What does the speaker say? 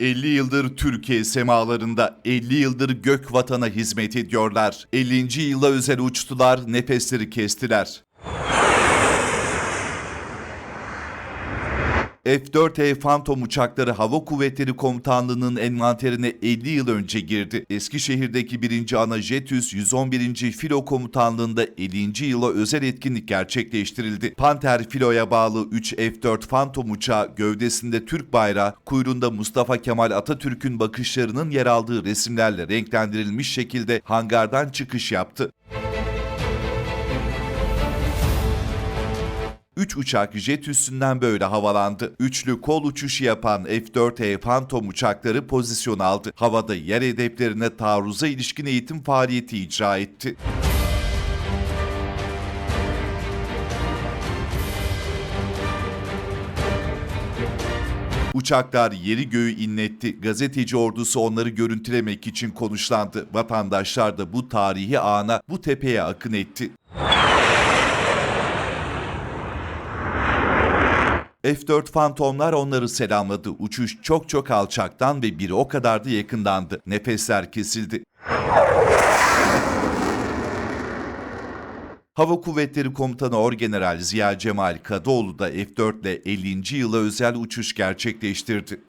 50 yıldır Türkiye semalarında, 50 yıldır gök vatana hizmet ediyorlar. 50. yıla özel uçtular, nefesleri kestiler. F-4E Phantom uçakları Hava Kuvvetleri Komutanlığı'nın envanterine 50 yıl önce girdi. Eskişehir'deki 1. Ana Jetüs 111. Filo Komutanlığı'nda 50. yıla özel etkinlik gerçekleştirildi. Panter Filo'ya bağlı 3 F-4 Phantom uçağı gövdesinde Türk bayrağı, kuyruğunda Mustafa Kemal Atatürk'ün bakışlarının yer aldığı resimlerle renklendirilmiş şekilde hangardan çıkış yaptı. 3 uçak jet üstünden böyle havalandı. Üçlü kol uçuşu yapan F-4E Phantom uçakları pozisyon aldı. Havada yer hedeflerine taarruza ilişkin eğitim faaliyeti icra etti. Uçaklar yeri göğü inletti. Gazeteci ordusu onları görüntülemek için konuşlandı. Vatandaşlar da bu tarihi ana, bu tepeye akın etti. F-4 Phantom'lar onları selamladı. Uçuş çok çok alçaktan ve biri o kadar da yakındandı. Nefesler kesildi. Hava Kuvvetleri Komutanı Orgeneral Ziya Cemal Kadıoğlu da F-4 ile 50. yıla özel uçuş gerçekleştirdi.